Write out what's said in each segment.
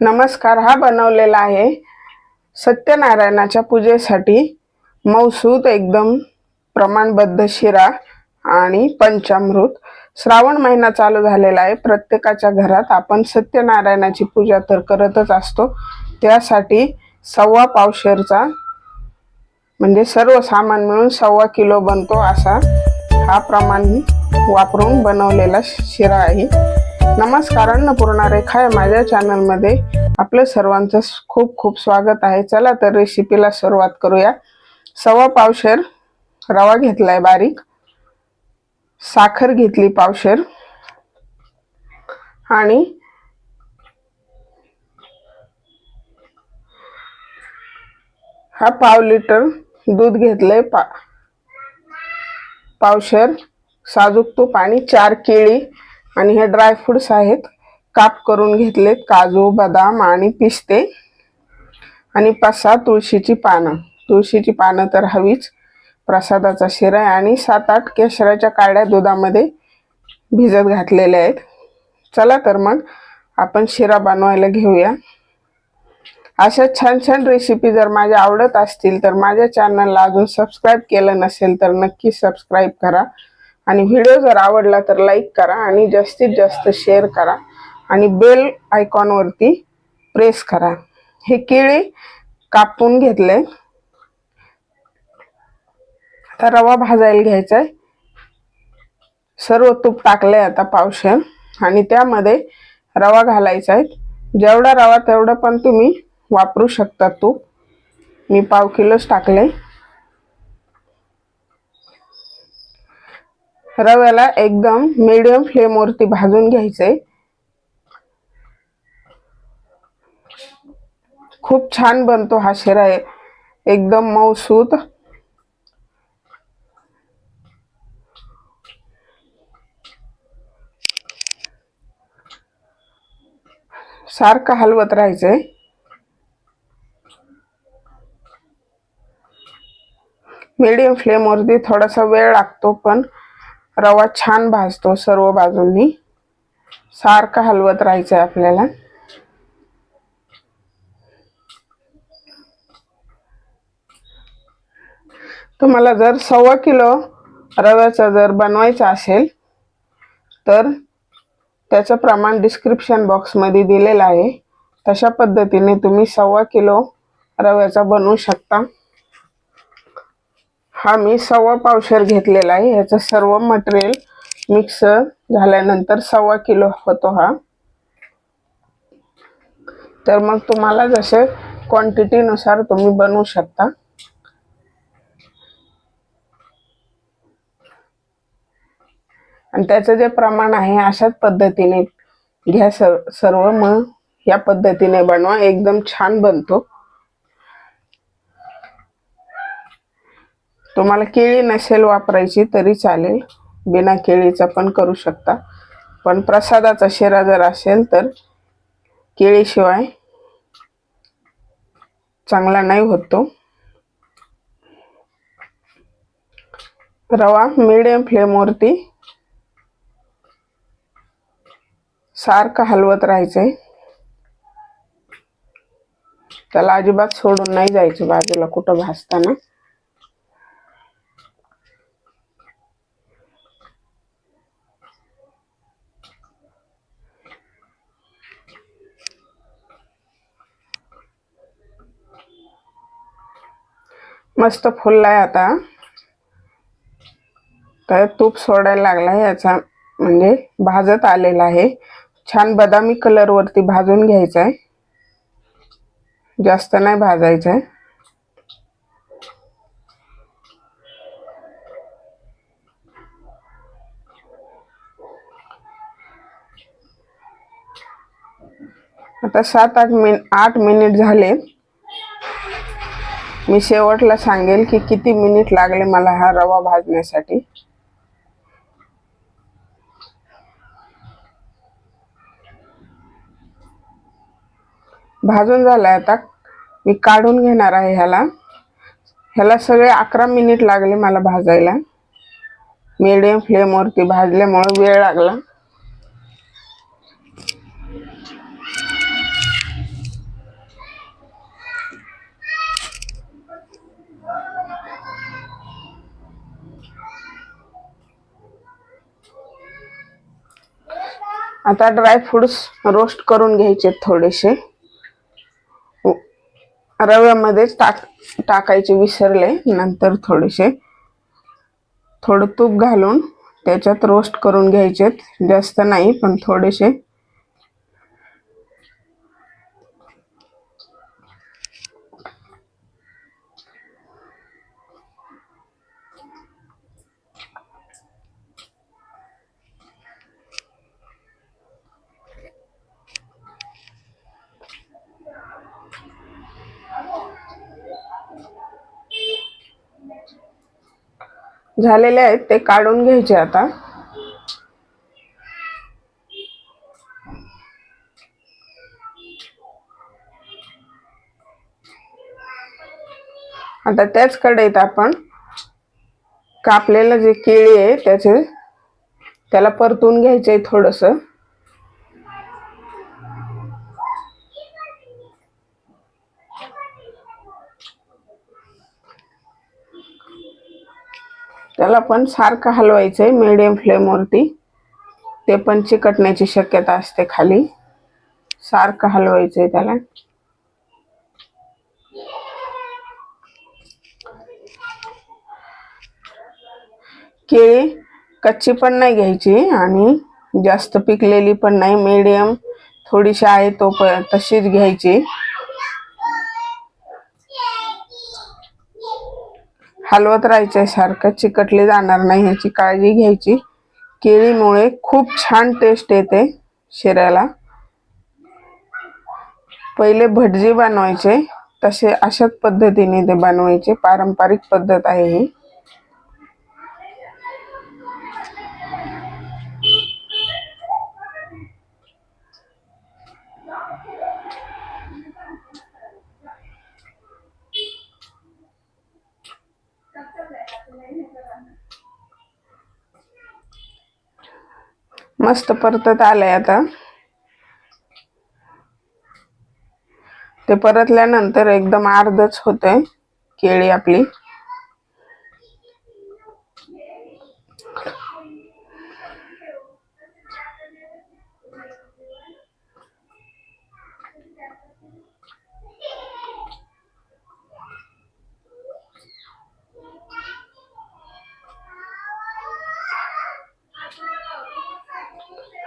नमस्कार हा बनवलेला आहे सत्यनारायणाच्या पूजेसाठी मौसूद एकदम प्रमाणबद्ध शिरा आणि पंचामृत. श्रावण महिना चालू झालेला आहे. प्रत्येकाच्या घरात आपण सत्यनारायणाची पूजा तर करतच असतो. त्यासाठी सव्वा पावशेरचा म्हणजे सर्व सामान मिळून सव्वा किलो बनतो असा हा प्रमाण वापरून बनवलेला शिरा आहे. नमस्कार अन्नपूर्णा रेखा या माझ्या चॅनलमध्ये आपलं सर्वांचं खूप खूप स्वागत आहे. चला तर रेसिपीला सुरुवात करूया. सव्वा पावशेर रवा घेतलाय बारीक. साखर घेतली पावशेर आणि हा पाव लिटर दूध घेतलंय पा पावशेर साजूक तूप आणि चार केळी. आणि हे ड्रायफ्रुट्स आहेत. काप करून घेतलेत काजू बदाम आणि पिस्ते. आणि पाच सहा तुळशीची पानं. तुळशीची पानं तर हवीच. प्रसादाचा शिरा आहे आणि सात आठ केशराच्या काड्या दुधामध्ये भिजत घातलेल्या आहेत. चला तर मग आपण शिरा बनवायला घेऊया. अशा छान छान रेसिपी जर माझ्या आवडत असतील तर माझ्या चॅनलला अजून सबस्क्राईब केलं नसेल तर नक्की सबस्क्राईब करा. आणि व्हिडिओ जर आवडला तर लाईक करा आणि जास्तीत जास्त शेअर करा आणि बेल आयकॉनवरती प्रेस करा. हे केळी कापून घेतले. आता रवा भाजायला घ्यायचा आहे सर्व तूप टाकलंय आता पावशे आणि त्यामध्ये रवा घालायचा आहे जेवढा रवा तेवढं पण तुम्ही वापरू शकता तूप. मी पाव किलोच टाकले. रव्याला एकदम मीडियम फ्लेमवरती भाजून घ्यायचंय. खूप छान बनतो हा शिरा आहे एकदम मऊसूत. सारखं हलवत राहायचंय. मीडियम फ्लेमवरती थोडासा वेळ लागतो पण रवा छान भाजतो सर्व बाजूंनी. सारखं हलवत राहायचंय आपल्याला. तुम्हाला जर सव्वा किलो रव्याचा जर बनवायचा असेल तर त्याचं प्रमाण डिस्क्रिप्शन बॉक्समध्ये दिलेलं आहे. तशा पद्धतीने तुम्ही सव्वा किलो रव्याचा बनवू शकता. हा मी सव्वा पावशेर घेतलेला आहे. ह्याचं सर्व मटेरियल मिक्स झाल्यानंतर सव्वा किलो होतो हा. तर मग तुम्हाला जसे क्वांटिटीनुसार तुम्ही बनवू शकता. आणि त्याचं जे प्रमाण आहे अशाच पद्धतीने घ्या सर्व मग या पद्धतीने बनवा. एकदम छान बनतो. तुम्हाला केळी नसेल वापरायची तरी चालेल. बिना केळीचा पण करू शकता. पण प्रसादाचा शिरा जर असेल तर केळीशिवाय चांगला नाही होतो. रवा मिडियम फ्लेमवरती सारखं हलवत राहायचंय त्याला अजिबात सोडून नाही जायचं बाजूला कुठं भाजताना मस्त फुललाय आता. तर तूप सोडायला लागला याचा म्हणजे भाजत आलेला आहे. छान बदामी कलरवरती भाजून घ्यायचा आहे जास्त नाही भाजायचं आहे आता सात आठ मिन आठ मिनिट झाले. मी शेवटला सांगेल की किती मिनिट लागले मला हा रवा भाजण्यासाठी. भाजून झालाय आता. मी काढून घेणार आहे ह्याला. ह्याला सगळे अकरा मिनिट लागले मला भाजायला. मीडियम फ्लेमवरती भाजल्यामुळे वेळ लागला. आता ड्रायफ्रुट्स रोस्ट करून घ्यायचे थोडेसे. रव्यामध्येच टाक टाकायचे विसरले नंतर थोडेसे. थोडं तूप घालून त्याच्यात रोस्ट करून घ्यायचेत. जास्त नाही पण थोडेसे. झालेले आहेत ते काढून घ्यायचे आता. आता त्याच कढईत आपण कापलेलं जे केळी आहे त्याचे त्याला परतून घ्यायचे थोडस. त्याला पण सारखं हलवायचंय मिडियम फ्लेमवरती ते पण चिकटण्याची शक्यता असते खाली. सारखं हलवायचंय त्याला. केळी कच्ची पण नाही घ्यायची आणि जास्त पिकलेली पण नाही. मीडियम थोडीशी आहे तो पण तशीच घ्यायची. हलवत राहायचंय सारखं चिकटले जाणार नाही याची काळजी घ्यायची. केळीमुळे खूप छान टेस्ट येते शिऱ्याला पहिले भटजी बनवायचे. तसे अशाच पद्धतीने ते बनवायचे. पारंपरिक पद्धत आहे ही. मस्त परतत आलंय आता. ते परतल्यानंतर एकदम अर्धच होतंय केळी आपली.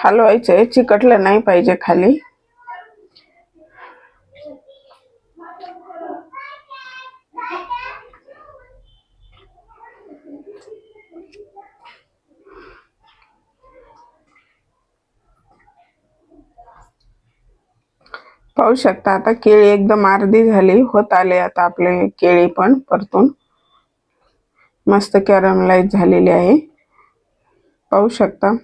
हलवायचंय चिकटलं नाही पाहिजे खाली. पाहू शकता आता केळी एकदम अर्धी झाली. होत आले आता आपले केळी पण परतून. मस्त कॅरमलाइज झालेली आहे. पाहू शकता.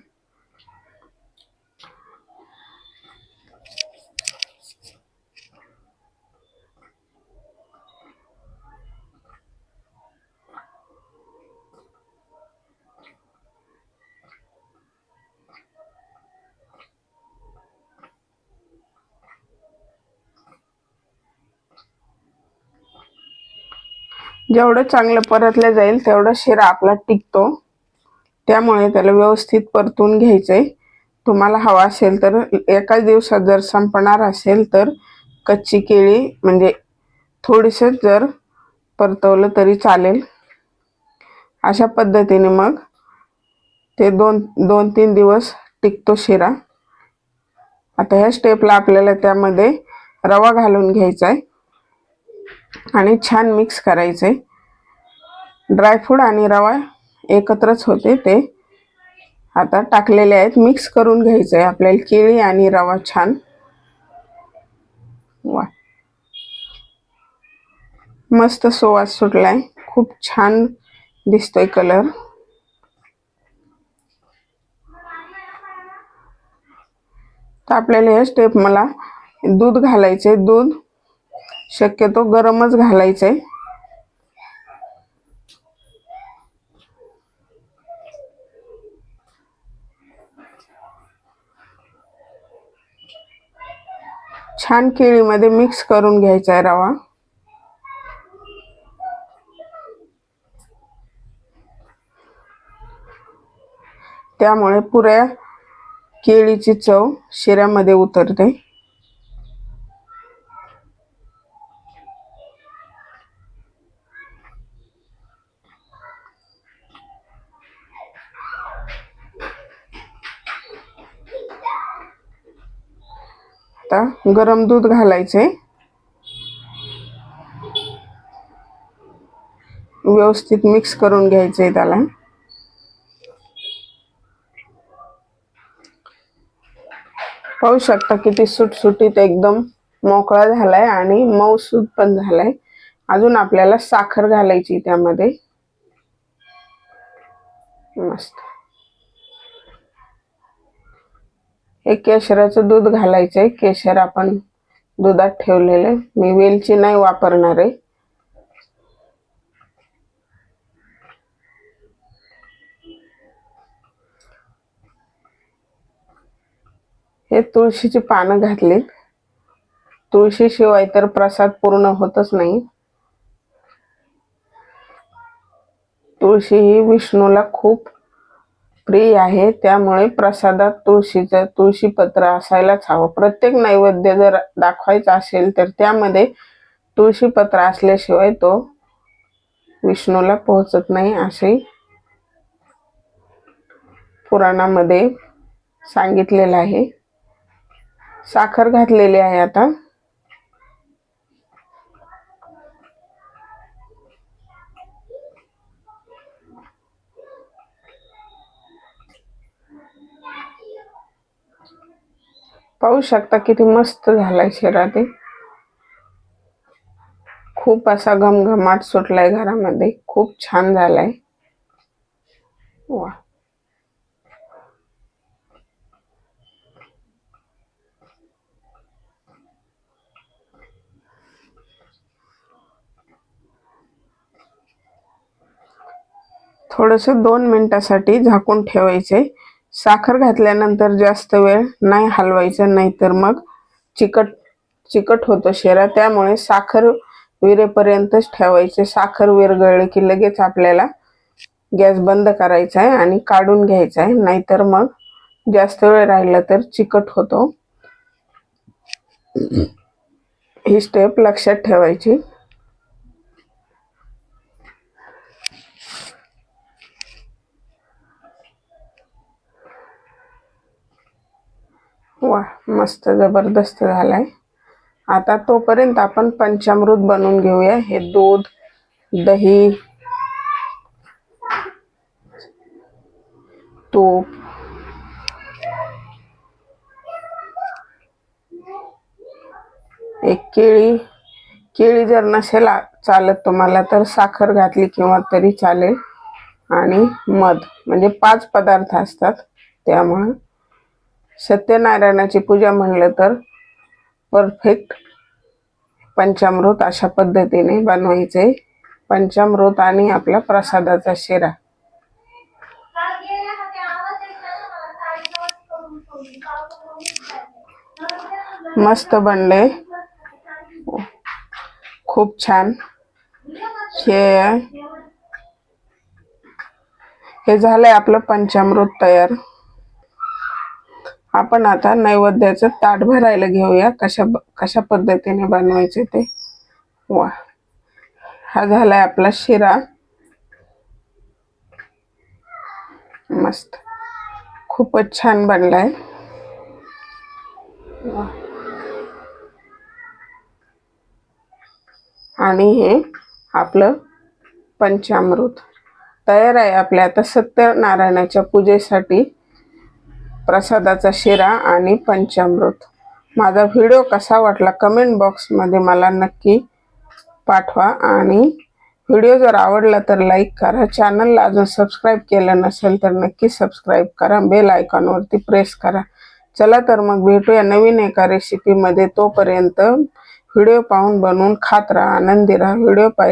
जेवढं चांगलं परतलं जाईल तेवढं शिरा आपला टिकतो. त्यामुळे त्याला व्यवस्थित परतून घ्यायचंय. तुम्हाला हवा असेल तर एकाच दिवसात जर संपणार असेल तर कच्ची केळी म्हणजे थोडीसं जर परतवलं तरी चालेल. अशा पद्धतीने मग ते दोन दोन तीन दिवस टिकतो शिरा. आता ह्या स्टेपला आपल्याला त्यामध्ये रवा घालून घ्यायचा आहे आणि छान मिक्स करायचे. ड्रायफ्रूट आणि रवा एकत्रच होते ते. आता टाकलेले आहेत मिक्स करून घ्यायचं. आहे आपल्याला केळी आणि रवा छान. वा. मस्त सुवास सुटलाय. खूप छान दिसतोय कलर तर आपल्याला हे स्टेप मला दूध घालायचे. दूध शक्यतो गरमच घालायचंय. छान केळीमध्ये मिक्स करून घ्यायचा आहे रवा. त्यामुळे पुऱ्या केळीची चव शिऱ्यामध्ये उतरते. आता गरम दूध घालायचे व्यवस्थित मिक्स करून घ्यायचे त्याला. पाहू शकता किती सुटसुटीत एकदम मोकळा झालाय आणि मऊसूद पण झालाय. अजून आपल्याला साखर घालायची त्यामध्ये. मस्त. हे केशराचं दूध घालायचंय. केशर आपण दुधात ठेवलेले मी वेलची नाही वापरणार आहे. हे तुळशीची पानं घातलीत. तुळशीशिवाय तर प्रसाद पूर्ण होतच नाही. तुळशी ही विष्णूला खूप प्रिय आहे त्यामुळे प्रसादात तुळशीचं तुळशीपत्र असायलाच हवं. प्रत्येक नैवेद्य जर दाखवायचा असेल तर त्यामध्ये तुळशीपत्र असल्याशिवाय तो विष्णूला पोहोचत नाही असे पुराणामध्ये सांगितलेलं आहे. साखर घातलेली आहे आता. पाहू शकता किती मस्त झालाय शिरा ते. खूप असा घमघमाट सुटलाय घरामध्ये. खूप छान झालाय. वा. थोडस दोन मिनिटासाठी झाकून ठेवायचे साखर घातल्यानंतर जास्त वेळ नाही हलवायचं नाहीतर मग चिकट चिकट होतो शेरा. त्यामुळे साखर विरेपर्यंतच ठेवायचे. साखर विरगळले की लगेच आपल्याला गॅस बंद करायचा आहे आणि काढून घ्यायचा आहे. नाहीतर मग जास्त वेळ राहिला तर चिकट होतो. ही स्टेप लक्षात ठेवायची. वा मस्त जबरदस्त झालाय. आता तोपर्यंत आपण पंचामृत बनवून घेऊया. हे दूध दही तूप एक केळी. केळी जर नसेल चालत तुम्हाला तर साखर घातली किंवा तरी चालेल. आणि मध म्हणजे पाच पदार्थ असतात त्यामुळं. सत्यनारायणाची पूजा म्हणलं तर परफेक्ट पंचामृत अशा पद्धतीने बनवायचे. पंचामृत आणि आपला प्रसादाचा शिरा. मस्त बनले. खूप छान. हे हे झालंय आपलं पंचामृत तयार. आपण आता नैवेद्याचं ताट भरायला घेऊया. कशा कशा पद्धतीने बनवायचे ते? वा. हा झालाय आपला शिरा. मस्त. खूपच छान बनलाय. आणि हे आपलं पंचामृत. तयार आहे आपल्या आता सत्यनारायणाच्या पूजेसाठी. प्रसादाचा शिरा आणि पंचामृत. माझा व्हिडिओ कसा वाटला कमेंट बॉक्समध्ये मला नक्की पाठवा आणि व्हिडिओ जर आवडला तर लाईक करा. चॅनलला अजून सबस्क्राईब केलं नसेल तर नक्की सबस्क्राईब करा. बेल आयकॉनवरती प्रेस करा. चला तर मग भेटूया नवीन एका रेसिपीमध्ये तोपर्यंत व्हिडिओ पाहून बनवून खात राहा. आनंदी राहा. व्हिडिओ पाहिजे